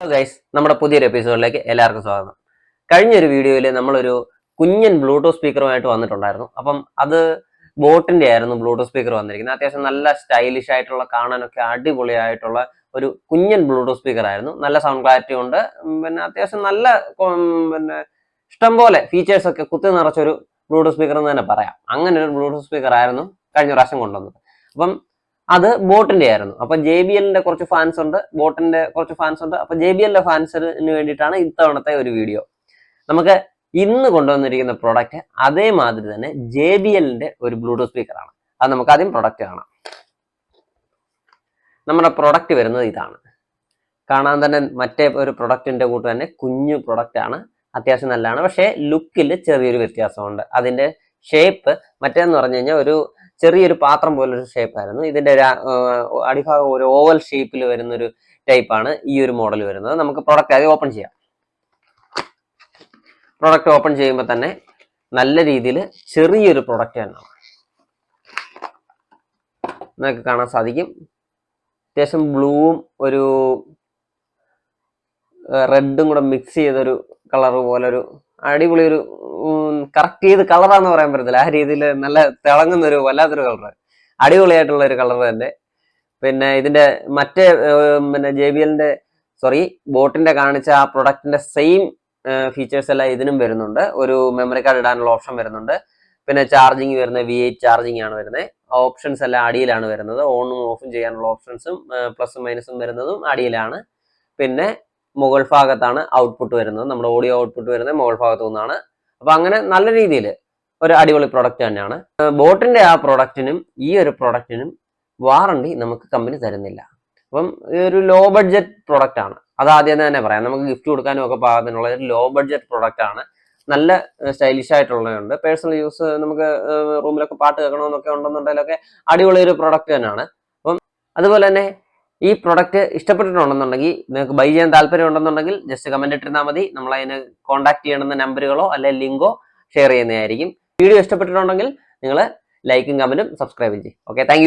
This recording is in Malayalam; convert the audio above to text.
ഗൈസ് നമ്മുടെ പുതിയൊരു എപ്പിസോഡിലേക്ക് എല്ലാവർക്കും സ്വാഗതം. കഴിഞ്ഞൊരു വീഡിയോയിൽ നമ്മളൊരു കുഞ്ഞൻ ബ്ലൂടൂത്ത് സ്പീക്കറുമായിട്ട് വന്നിട്ടുണ്ടായിരുന്നു. അപ്പം അത് ബോട്ടിന്റെ ആയിരുന്നു ബ്ലൂടൂത്ത് സ്പീക്കർ വന്നിരിക്കുന്നത്. അത്യാവശ്യം നല്ല സ്റ്റൈലിഷ് ആയിട്ടുള്ള കാണാനൊക്കെ അടിപൊളിയായിട്ടുള്ള ഒരു കുഞ്ഞൻ ബ്ലൂടൂത്ത് സ്പീക്കർ ആയിരുന്നു. നല്ല സൗണ്ട് ക്ലാരിറ്റി ഉണ്ട്. പിന്നെ അത്യാവശ്യം നല്ല പിന്നെ ഇഷ്ടംപോലെ ഫീച്ചേഴ്സ് ഒക്കെ കുത്തി നിറച്ചൊരു ബ്ലൂടൂത്ത് സ്പീക്കർ എന്ന് തന്നെ പറയാം. അങ്ങനെ ഒരു ബ്ലൂടൂത്ത് സ്പീക്കർ ആയിരുന്നു കഴിഞ്ഞ പ്രാവശ്യം കൊണ്ടുവന്നത്. അപ്പം അത് ബോട്ടിന്റെ ആയിരുന്നു. അപ്പൊ ജെ ബി എല്ലിന്റെ കുറച്ച് ഫാൻസ് ഉണ്ട് ബോട്ടിന്റെ കുറച്ച് ഫാൻസ് ഉണ്ട്. അപ്പൊ ജെ ബി എല്ലിന്റെ ഫാൻസിന് വേണ്ടിയിട്ടാണ് ഇത്തവണത്തെ ഒരു വീഡിയോ നമുക്ക് ഇന്ന് കൊണ്ടുവന്നിരിക്കുന്ന പ്രൊഡക്റ്റ് അതേമാതിരി തന്നെ ജെ ബി എല്ലിന്റെ ഒരു ബ്ലൂടൂത്ത് സ്പീക്കറാണ് അത് നമുക്ക് ആദ്യം പ്രൊഡക്റ്റ് കാണാം. നമ്മുടെ പ്രൊഡക്റ്റ് വരുന്നത് ഇതാണ്. കാണാൻ തന്നെ മറ്റേ ഒരു പ്രൊഡക്റ്റിന്റെ കൂട്ട് തന്നെ കുഞ്ഞു പ്രൊഡക്റ്റ് ആണ്. അത്യാവശ്യം നല്ലതാണ്. പക്ഷേ ലുക്കിൽ ചെറിയൊരു വ്യത്യാസമുണ്ട്. അതിന്റെ ഷേപ്പ് മറ്റേന്ന് പറഞ്ഞു കഴിഞ്ഞാൽ ഒരു ചെറിയൊരു പാത്രം പോലൊരു ഷേപ്പ് ആയിരുന്നു. ഇതിന്റെ രാ- അടിഭാഗം ഒരു ഓവൽ ഷേപ്പിൽ വരുന്നൊരു ടൈപ്പാണ് ഈ ഒരു മോഡൽ വരുന്നത്. നമുക്ക് പ്രൊഡക്റ്റ് ആദ്യം ഓപ്പൺ ചെയ്യാം. പ്രൊഡക്റ്റ് ഓപ്പൺ ചെയ്യുമ്പോൾ തന്നെ നല്ല രീതിയിൽ ചെറിയൊരു പ്രൊഡക്റ്റ് തന്നെയാണ് നിങ്ങൾക്ക് കാണാൻ സാധിക്കും. അത്യാവശ്യം ബ്ലൂവും ഒരു റെഡും കൂടെ മിക്സ് ചെയ്തൊരു കളർ പോലെ ഒരു അടിപൊളി ഒരു കറക്റ്റ് ചെയ്ത് കളറാന്ന് പറയാൻ പറ്റത്തില്ല. ആ രീതിയിൽ നല്ല തിളങ്ങുന്ന ഒരു വല്ലാത്തൊരു കളർ അടിപൊളിയായിട്ടുള്ള ഒരു കളർ തന്നെ. പിന്നെ ഇതിന്റെ മറ്റേ പിന്നെ ജെ ബി എല്ലിന്റെ സോറി ബോട്ടിന്റെ കാണിച്ച ആ പ്രൊഡക്റ്റിന്റെ സെയിം ഫീച്ചേഴ്സ് എല്ലാം ഇതിനും വരുന്നുണ്ട്. ഒരു മെമ്മറി കാർഡ് ഇടാനുള്ള ഓപ്ഷൻ വരുന്നുണ്ട്. പിന്നെ ചാർജിങ് വരുന്നത് വി എയ്റ്റ് ചാർജിങ് ആണ് വരുന്നത്. ഓപ്ഷൻസ് എല്ലാം അടിയിലാണ് വരുന്നത്. ഓണും ഓഫും ചെയ്യാനുള്ള ഓപ്ഷൻസും പ്ലസും മൈനസും വരുന്നതും അടിയിലാണ്. പിന്നെ മുകൾ ഭാഗത്താണ് ഔട്ട്പുട്ട് വരുന്നത്. നമ്മുടെ ഓഡിയോ ഔട്ട്പുട്ട് വരുന്നത് മുകൾ ഭാഗത്തു നിന്നാണ്. അപ്പൊ അങ്ങനെ നല്ല രീതിയിൽ ഒരു അടിപൊളി പ്രൊഡക്റ്റ് തന്നെയാണ്. ബോട്ടിന്റെ ആ പ്രൊഡക്റ്റിനും ഈ ഒരു പ്രൊഡക്റ്റിനും വാറണ്ടി നമുക്ക് കമ്പനി തരുന്നില്ല. അപ്പം ഒരു ലോ ബഡ്ജറ്റ് പ്രൊഡക്റ്റ് ആണ്. അത് ആദ്യം തന്നെ പറയാം. നമുക്ക് ഗിഫ്റ്റ് കൊടുക്കാനും ഒക്കെ പാകത്തിനുള്ള ഒരു ലോ ബഡ്ജറ്റ് പ്രൊഡക്റ്റ് ആണ്. നല്ല സ്റ്റൈലിഷ് ആയിട്ടുള്ളതുണ്ട് പേഴ്സണൽ യൂസ് നമുക്ക് റൂമിലൊക്കെ പാട്ട് കേൾക്കണമെന്നൊക്കെ ഉണ്ടെന്നുണ്ടെങ്കിലൊക്കെ അടിപൊളി ഒരു പ്രൊഡക്റ്റ് തന്നെയാണ്. അപ്പം അതുപോലെ തന്നെ ഈ പ്രൊഡക്റ്റ് ഇഷ്ടപ്പെട്ടിട്ടുണ്ടെന്നുണ്ടെങ്കിൽ നിങ്ങൾക്ക് ബൈ ചെയ്യാൻ താല്പര്യം ഉണ്ടെന്നുണ്ടെങ്കിൽ ജസ്റ്റ് കമന്റ് ഇട്ടിരുന്നാൽ മതി. നമ്മൾ അതിന് കോൺടാക്ട് ചെയ്യണമെന്ന നമ്പറുകളോ അല്ലെങ്കിൽ ലിങ്കോ ഷെയർ ചെയ്യുന്നതായിരിക്കും. വീഡിയോ ഇഷ്ടപ്പെട്ടിട്ടുണ്ടെങ്കിൽ നിങ്ങൾ ലൈക്കും കമന്റും സബ്സ്ക്രൈബും ചെയ്യും. Okay thank